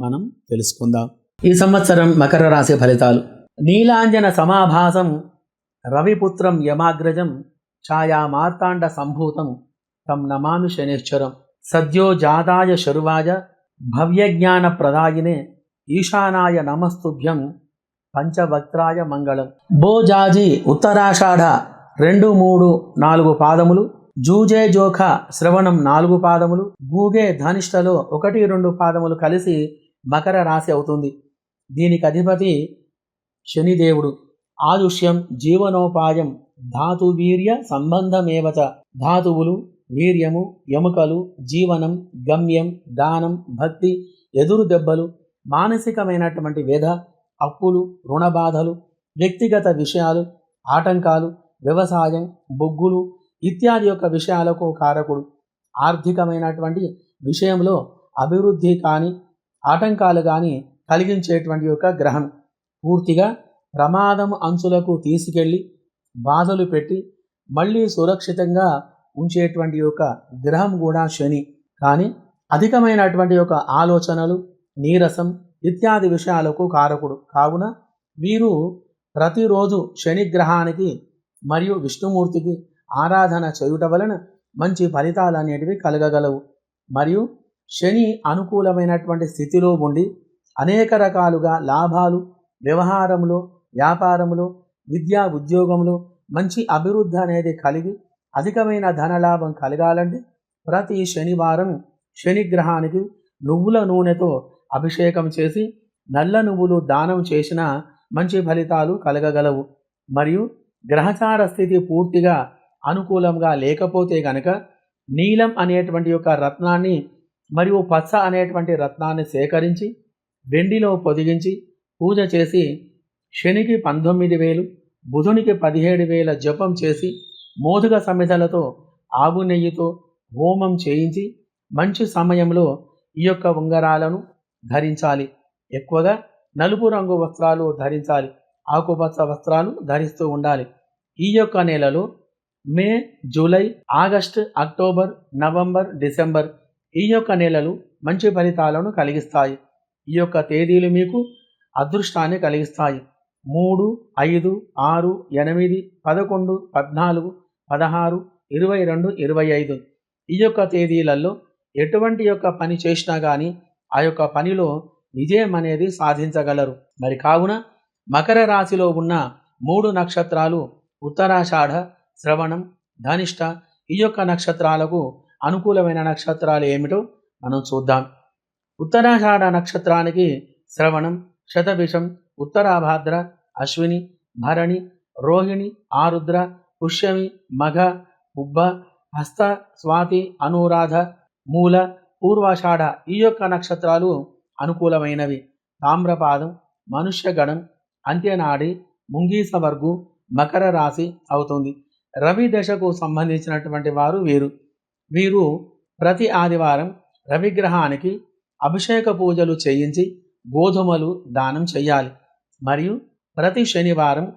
మనం తెలుసుకుందాం. ఈ సంవత్సరం మకర రాశి ఫలితాలు. నీలాంజన సమాభాసం రవిపుత్రం యమాగ్రజం ఛాయా మార్తాండ సంభూతం తం నమామి శనిశ్చరం. సద్యో జాతాయ శరువాయ భవ్యజ్ఞాన ప్రదాయినే ఈశానాయ నమస్తుభ్యం పంచవక్త్రాయ మంగళం. బోజాజి ఉత్తరాషాఢ రెండు మూడు నాలుగు పాదములు జూజే జోఖ శ్రవణం నాలుగు పాదములు గూగే ధనిష్టలో ఒకటి రెండు పాదములు కలిసి మకర రాశి అవుతుంది. దీనికి అధిపతి శనిదేవుడు ఆయుష్యం జీవనోపాయం ధాతు వీర్య సంబంధమేవచ? ధాతువులు వీర్యము ఎముకలు జీవనం గమ్యం దానం భక్తి ఎదురు దెబ్బలు మానసికమైనటువంటి వ్యధ అప్పులు రుణ బాధలు వ్యక్తిగత విషయాలు ఆటంకాలు వ్యవసాయం బొగ్గులు ఇత్యాది యొక్క విషయాలకు కారకుడు. ఆర్థికమైనటువంటి విషయంలో అభివృద్ధి కానీ ఆటంకాలు కానీ కలిగించేటువంటి యొక్క గ్రహం. పూర్తిగా ప్రమాదం అంచులకు తీసుకెళ్ళి బాధలు పెట్టి మళ్ళీ సురక్షితంగా ఉంచేటువంటి యొక్క గ్రహం కూడా శని. కానీ అధికమైనటువంటి యొక్క ఆలోచనలు నీరసం ఇత్యాది విషయాలకు కారకుడు. కావున వీరు ప్రతిరోజు శని గ్రహానికి మరియు విష్ణుమూర్తికి ఆరాధన చేయుట వలన మంచి ఫలితాలు అనేటివి కలగగలవు. మరియు శని అనుకూలమైనటువంటి స్థితిలో ఉండి అనేక రకాలుగా లాభాలు వ్యవహారంలో వ్యాపారంలో విద్యా ఉద్యోగంలో మంచి అభివృద్ధి అనేది కలిగి అధికమైన ధనలాభం కలగాలంటే ప్రతి శనివారం శనిగ్రహానికి నువ్వుల నూనెతో అభిషేకం చేసి నల్ల నువ్వులు దానం చేసిన మంచి ఫలితాలు కలగగలవు. మరియు గ్రహచార స్థితి పూర్తిగా అనుకూలంగా లేకపోతే గనక నీలం అనేటువంటి యొక్క రత్నాన్ని మరియు పచ్చ అనేటువంటి రత్నాన్ని సేకరించి వెండిలో పొదిగించి పూజ చేసి శనికి పంతొమ్మిది వేలు బుధునికి పదిహేడు వేల జపం చేసి మోదుగ సమిధలతో ఆవు నెయ్యితో హోమం చేయించి మంచి సమయంలో ఈ యొక్క ఉంగరాలను ధరించాలి. ఎక్కువగా నలుపు రంగు వస్త్రాలు ధరించాలి. ఆకుపచ్చ వస్త్రాలు ధరిస్తూ ఉండాలి. ఈ యొక్క నెలలో May July August October November December ఈ యొక్క నెలలు మంచి ఫలితాలను కలిగిస్తాయి. ఈ యొక్క తేదీలు మీకు అదృష్టాన్ని కలిగిస్తాయి. మూడు ఐదు ఆరు ఎనిమిది పదకొండు పద్నాలుగు పదహారు ఇరవై రెండు ఇరవై ఐదు. ఈ యొక్క తేదీలలో ఎటువంటి యొక్క పని చేసినా కానీ ఆ యొక్క పనిలో విజయం అనేది సాధించగలరు. మరి కావున మకర రాశిలో ఉన్న మూడు నక్షత్రాలు ఉత్తరాషాఢ శ్రవణం ధనిష్ట ఈ యొక్క నక్షత్రాలకు అనుకూలమైన నక్షత్రాలు ఏమిటో మనం చూద్దాం. ఉత్తరాషాఢ నక్షత్రానికి శ్రవణం శతభిషం ఉత్తరాభాద్ర అశ్విని భరణి రోహిణి ఆరుద్ర పుష్యమి మఘ ఉబ్బ హస్త స్వాతి అనురాధ మూల పూర్వాషాఢ ఈ యొక్క నక్షత్రాలు అనుకూలమైనవి. తామ్రపాదం మనుష్యగణం అంత్యనాడి ముంగీసవర్గు మకర రాశి అవుతుంది. రవి దశకు సంబంధించినటువంటి వారు వీరు. వీరు ప్రతి ఆదివారం రవిగ్రహానికి అభిషేక పూజలు చేయించి గోధుమలు దానం చేయాలి. మరియు ప్రతి శనివారం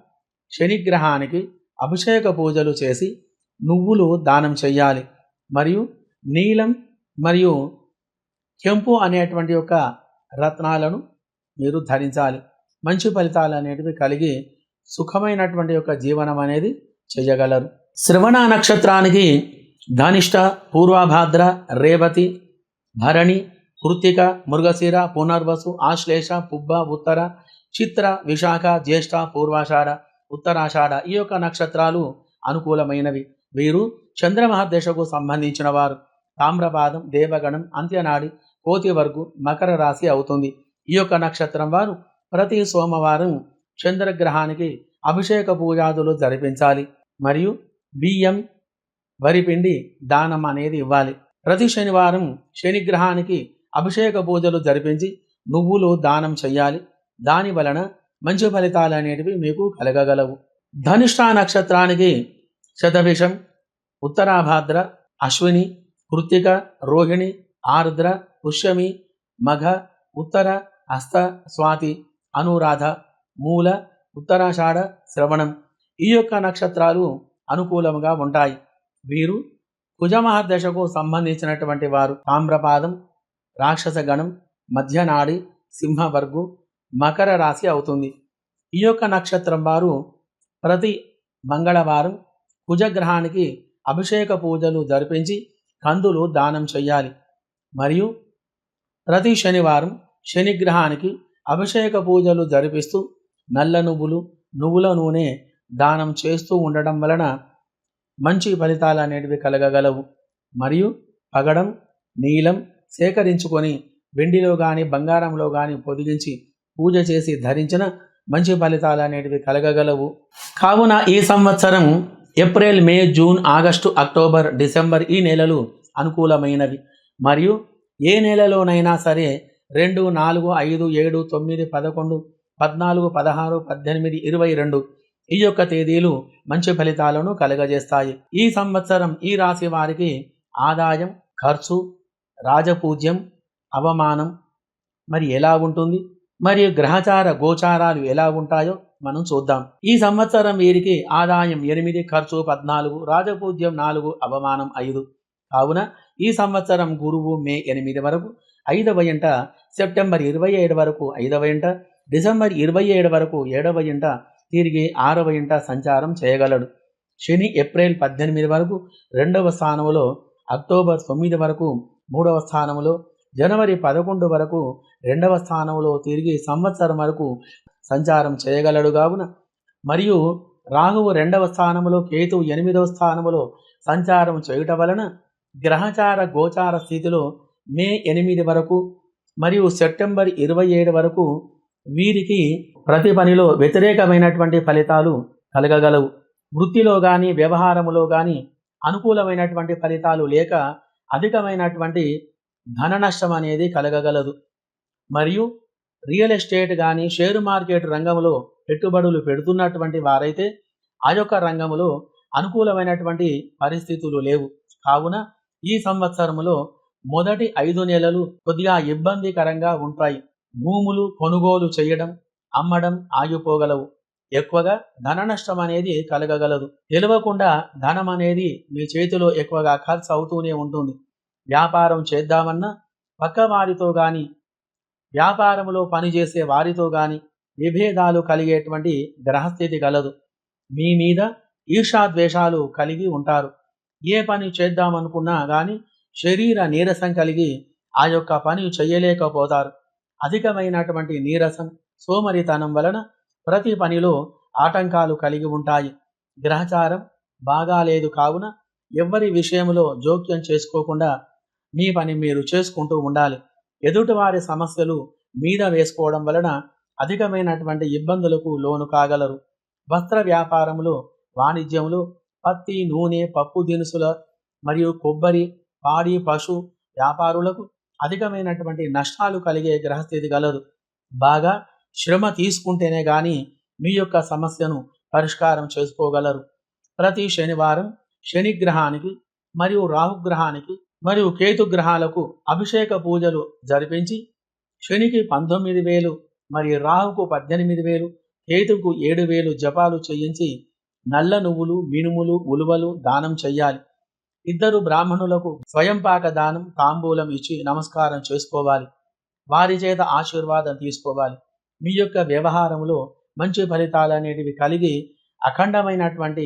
శనిగ్రహానికి అభిషేక పూజలు చేసి నువ్వులు దానం చేయాలి. మరియు నీలం మరియు కెంపు అనేటువంటి యొక్క రత్నాలను మీరు ధరించాలి. మంచి ఫలితాలు అనేటివి కలిగి సుఖమైనటువంటి యొక్క జీవనం అనేది చేయగలరు. శ్రవణ నక్షత్రానికి ధనిష్ట పూర్వాభాద్ర రేవతి భరణి కృత్తిక మృగశిర పునర్వసు ఆశ్లేష పుబ్బ ఉత్తర చిత్ర విశాఖ జ్యేష్ఠ పూర్వాషాఢ ఉత్తరాషాఢ ఈ యొక్క నక్షత్రాలు అనుకూలమైనవి. వీరు చంద్రమహాదశకు సంబంధించిన వారు తామ్రపాదం దేవగణం అంత్యనాడి కోతివర్గు మకర రాశి అవుతుంది. ఈ యొక్క నక్షత్రం వారు ప్రతి సోమవారం చంద్రగ్రహానికి అభిషేక పూజాదులు జరిపించాలి. మరియు బియ్యం వరిపిండి దానం అనేది ఇవ్వాలి. ప్రతి శనివారం శనిగ్రహానికి అభిషేక పూజలు జరిపించి నువ్వులు దానం చెయ్యాలి. దాని వలన మంచి ఫలితాలు అనేటివి మీకు కలగగలవు. ధనిష్ట నక్షత్రానికి శతభిషం ఉత్తరాభాద్ర అశ్విని కృత్తిక రోహిణి ఆర్ద్ర పుష్యమి మఘ ఉత్తర హస్త స్వాతి అనురాధ మూల ఉత్తరాషాఢ శ్రవణం ఈ యొక్క నక్షత్రాలు అనుకూలంగా ఉంటాయి. వీరు కుజమహర్దశకు సంబంధించినటువంటి వారు. తామ్రపాదం రాక్షసగణం మధ్యనాడి సింహవర్గు మకర రాశి అవుతుంది. ఈ యొక్క నక్షత్రం వారు ప్రతి మంగళవారం కుజగ్రహానికి అభిషేక పూజలు జరిపించి కందులు దానం చేయాలి మరియు ప్రతి శనివారం శనిగ్రహానికి అభిషేక పూజలు జరిపిస్తూ నల్ల నువ్వులు నువ్వుల నూనె దానం చేస్తూ ఉండడం వలన మంచి ఫలితాలు అనేటివి కలగగలవు. మరియు పగడం నీలం సేకరించుకొని వెండిలో కానీ బంగారంలో కానీ పొదిగించి పూజ చేసి ధరించిన మంచి ఫలితాలు అనేటివి కలగగలవు. కావున ఈ సంవత్సరం April May June August October December ఈ నెలలు అనుకూలమైనవి. మరియు ఏ నెలలోనైనా సరే రెండు నాలుగు ఐదు ఏడు తొమ్మిది పదకొండు పద్నాలుగు పదహారు పద్దెనిమిది ఇరవై రెండు ఈ యొక్క తేదీలు మంచి ఫలితాలను కలుగజేస్తాయి. ఈ సంవత్సరం ఈ రాశి వారికి ఆదాయం ఖర్చు రాజపూజ్యం అవమానం మరి ఎలా ఉంటుంది? మరియు గ్రహచార గోచారాలు ఎలా ఉంటాయో మనం చూద్దాం. ఈ సంవత్సరం వీరికి ఆదాయం ఎనిమిది ఖర్చు పద్నాలుగు రాజపూజ్యం నాలుగు అవమానం ఐదు. కావున ఈ సంవత్సరం గురువు మే ఎనిమిది వరకు ఐదవ ఎంట సెప్టెంబర్ ఇరవై ఏడు వరకు ఐదవ ఎంట డిసెంబర్ ఇరవై ఏడు వరకు ఏడవ ఎంట తిరిగి ఆరవ ఇంట సంచారం చేయగలడు. శని ఏప్రిల్ పద్దెనిమిది వరకు రెండవ స్థానంలో అక్టోబర్ తొమ్మిది వరకు మూడవ స్థానంలో జనవరి పదకొండు వరకు రెండవ స్థానంలో తిరిగి సంవత్సరం వరకు సంచారం చేయగలడు కావున మరియు రాహువు రెండవ స్థానంలో కేతు ఎనిమిదవ స్థానంలో సంచారం చేయుట వలన గ్రహచార గోచార స్థితిలో మే ఎనిమిది వరకు మరియు సెప్టెంబర్ ఇరవై ఏడు వరకు వీరికి ప్రతి పనిలో వ్యతిరేకమైనటువంటి ఫలితాలు కలగగలవు. వృత్తిలో కానీ వ్యవహారములో కానీ అనుకూలమైనటువంటి ఫలితాలు లేక అధికమైనటువంటి ధన నష్టం అనేది కలగగలదు. మరియు రియల్ ఎస్టేట్ కానీ షేర్ మార్కెట్ రంగంలో పెట్టుబడులు పెడుతున్నటువంటి వారైతే ఆ యొక్క రంగంలో అనుకూలమైనటువంటి పరిస్థితులు లేవు. కావున ఈ సంవత్సరంలో మొదటి ఐదు నెలలు కొద్దిగా ఇబ్బందికరంగా ఉంటాయి. భూములు కొనుగోలు చేయడం అమ్మడం ఆగిపోగలవు. ఎక్కువగా ధన నష్టం అనేది కలగగలదు. తెలియకుండా ధనం అనేది మీ చేతిలో ఎక్కువగా ఖర్చు అవుతూనే ఉంటుంది. వ్యాపారం చేద్దామన్నా పక్క వారితో కానీ వ్యాపారంలో పనిచేసే వారితో కానీ విభేదాలు కలిగేటువంటి గ్రహస్థితి కలదు. మీ మీద ఈర్షాద్వేషాలు కలిగి ఉంటారు. ఏ పని చేద్దామనుకున్నా కానీ శరీర నీరసం కలిగి ఆ యొక్క పని చేయలేకపోతారు. అధికమైనటువంటి నీరసం సోమరితనం వలన ప్రతి పనిలో ఆటంకాలు కలిగి ఉంటాయి. గ్రహచారం బాగాలేదు కావున ఎవ్వరి విషయంలో జోక్యం చేసుకోకుండా మీ పని మీరు చేసుకుంటూ ఉండాలి. ఎదుటివారి సమస్యలు మీద వేసుకోవడం వలన అధికమైనటువంటి ఇబ్బందులకు లోను కాగలరు. వస్త్ర వ్యాపారములు వాణిజ్యములు పత్తి నూనె పప్పు దినుసుల మరియు కొబ్బరి పాడి పశు వ్యాపారులకు అధికమైనటువంటి నష్టాలు కలిగే గ్రహస్థితి గలదు బాగా శ్రమ తీసుకుంటేనే కానీ మీ యొక్క సమస్యను పరిష్కారం చేసుకోగలరు. ప్రతి శనివారం శనిగ్రహానికి మరియు రాహుగ్రహానికి మరియు కేతుగ్రహాలకు అభిషేక పూజలు జరిపించి శనికి పంతొమ్మిది వేలు మరియు రాహుకు పద్దెనిమిది వేలు కేతుకు ఏడు వేలు జపాలు చేయించి నల్ల నువ్వులు మినుములు ఉలువలు దానం చెయ్యాలి. ఇద్దరు బ్రాహ్మణులకు స్వయంపాక దానం తాంబూలం ఇచ్చి నమస్కారం చేసుకోవాలి. వారి చేత ఆశీర్వాదం తీసుకోవాలి. మీ యొక్క వ్యవహారంలో మంచి ఫలితాలు అనేటివి కలిగి అఖండమైనటువంటి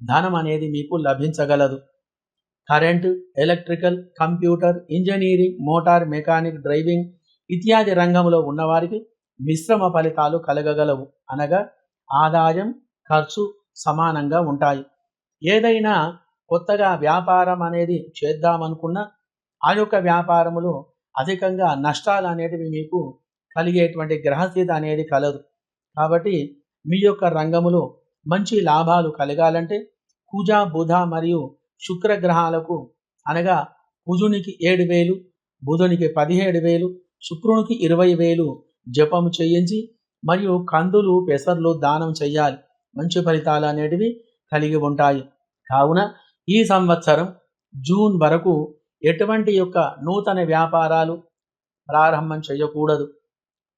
ధనం అనేది మీకు లభించగలదు. Current electrical computer engineering motor mechanic driving ఇత్యాది రంగంలో ఉన్నవారికి మిశ్రమ ఫలితాలు కలగగలవు. అనగా ఆదాయం ఖర్చు సమానంగా ఉంటాయి. ఏదైనా కొత్తగా వ్యాపారం అనేది చేద్దామనుకున్న ఆ యొక్క వ్యాపారములో అధికంగా నష్టాలు అనేటివి మీకు కలిగేటువంటి గ్రహస్థితి అనేది కలదు. కాబట్టి మీ యొక్క రంగములో మంచి లాభాలు కలగాలంటే కుజ బుధ మరియు శుక్ర గ్రహాలకు అనగా కుజునికి ఏడు వేలు బుధునికి పదిహేడు వేలు శుక్రునికి ఇరవై వేలు జపం చేయించి మరియు కందులు పెసర్లు దానం చేయాలి. మంచి ఫలితాలు అనేటివి కలిగి ఉంటాయి. కావున ఈ సంవత్సరం జూన్ వరకు ఎటువంటి యొక్క నూతన వ్యాపారాలు ప్రారంభం చేయకూడదు.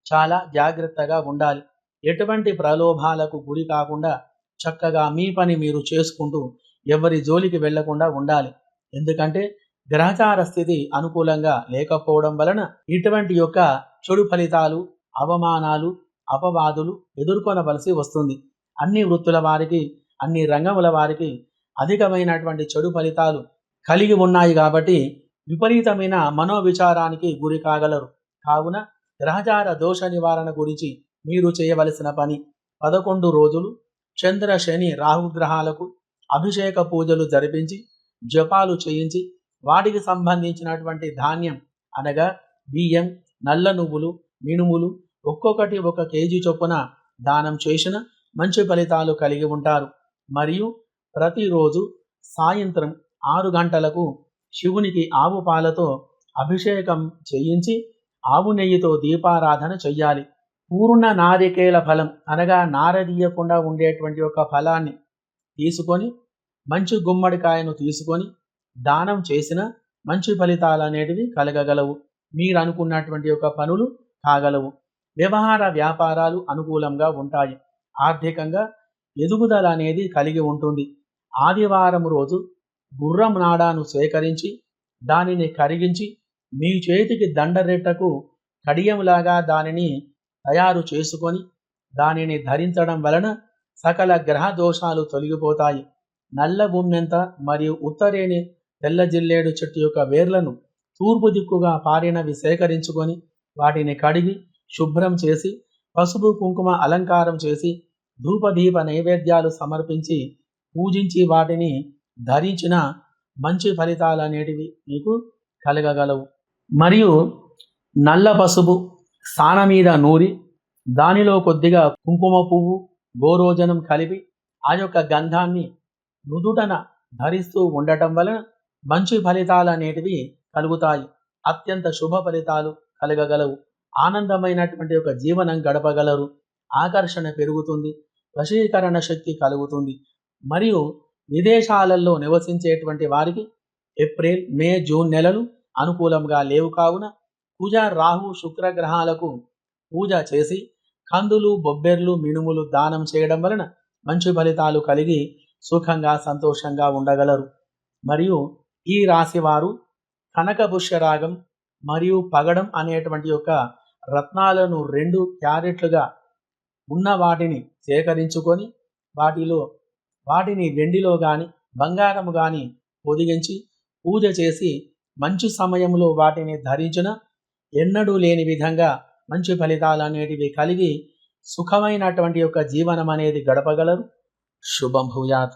చాలా జాగ్రత్తగా ఉండాలి. ఎటువంటి ప్రలోభాలకు గురి కాకుండా చక్కగా మీ పని మీరు చేసుకుంటూ ఎవరి జోలికి వెళ్ళకుండా ఉండాలి. ఎందుకంటే గ్రహచార స్థితి అనుకూలంగా లేకపోవడం వలన ఇటువంటి యొక్క చెడు ఫలితాలు అవమానాలు అపవాదులు ఎదుర్కొనవలసి వస్తుంది. అన్ని వృత్తుల వారికి అన్ని రంగముల వారికి అధికమైనటువంటి చెడు ఫలితాలు కలిగి ఉన్నాయి కాబట్టి విపరీతమైన మనోవిచారానికి గురి కాగలరు. కావున గ్రహచార దోష నివారణ గురించి మీరు చేయవలసిన పని పదకొండు రోజులు చంద్ర శని రాహుగ్రహాలకు అభిషేక పూజలు జరిపించి జపాలు చేయించి వాటికి సంబంధించినటువంటి ధాన్యం అనగా బియ్యం నల్ల నువ్వులు మినుములు ఒక్కొక్కటి ఒక కేజీ చొప్పున దానం చేసిన మంచి ఫలితాలు కలిగి ఉంటారు. మరియు ప్రతిరోజు సాయంత్రం ఆరు గంటలకు శివునికి ఆవు పాలతో అభిషేకం చేయించి ఆవు నెయ్యితో దీపారాధన చెయ్యాలి. పూర్ణ నారికేల ఫలం అనగా నారదీయకుండా ఉండేటువంటి ఒక ఫలాన్ని తీసుకొని మంచి గుమ్మడికాయను తీసుకొని దానం చేసిన మంచి ఫలితాలు అనేటివి కలగగలవు. మీరు అనుకున్నటువంటి ఒక పనులు కాగలవు. వ్యవహార వ్యాపారాలు అనుకూలంగా ఉంటాయి. ఆర్థికంగా ఎదుగుదల అనేది కలిగి ఉంటుంది. ఆదివారం రోజు గుర్రం నాడాను సేకరించి దానిని కరిగించి మీ చేతికి దండరెట్టకు కడియంలాగా దానిని తయారు చేసుకొని దానిని ధరించడం వలన సకల గ్రహ దోషాలు తొలగిపోతాయి. నల్ల ఉమ్మెంత మరియు ఉత్తరేని తెల్ల జిల్లేడు చెట్టు యొక్క వేర్లను తూర్పు దిక్కుగా పారినవి సేకరించుకొని వాటిని కడిగి శుభ్రం చేసి పసుపు కుంకుమ అలంకారం చేసి ధూపదీప నైవేద్యాలు సమర్పించి పూజించి వాటిని ధరించిన మంచి ఫలితాలు అనేటివి మీకు కలగగలవు. మరియు నల్ల పసుపు సాన మీద నూరి దానిలో కొద్దిగా కుంకుమ పువ్వు గోరోజనం కలిపి ఆ యొక్క గంధాన్ని నుదుటన ధరిస్తూ ఉండటం వలన మంచి ఫలితాలు అనేటివి కలుగుతాయి. అత్యంత శుభ ఫలితాలు కలగగలవు. ఆనందమైనటువంటి ఒక జీవనం గడపగలరు. ఆకర్షణ పెరుగుతుంది. వశీకరణ శక్తి కలుగుతుంది. మరియు విదేశాలలో నివసించేటువంటి వారికి ఏప్రిల్ మే జూన్ నెలలు అనుకూలంగా లేవు కావున కుజ రాహు శుక్ర గ్రహాలకు పూజ చేసి కందులు బొబ్బెర్లు మినుములు దానం చేయడం వలన మంచి ఫలితాలు కలిగి సుఖంగా సంతోషంగా ఉండగలరు. మరియు ఈ రాశి వారు కనకపుష్యరాగం మరియు పగడం అనేటువంటి యొక్క రత్నాలను రెండు క్యారెట్లుగా ఉన్న వాటిని సేకరించుకొని వాటిలో వాటిని వెండిలో కానీ బంగారము కానీ పొదిగించి పూజ చేసి మంచి సమయంలో వాటిని ధరించిన ఎన్నడూ లేని విధంగా మంచి ఫలితాలు అనేటివి కలిగి సుఖమైనటువంటి యొక్క జీవనం అనేది గడపగలరు. శుభం భూయాత్.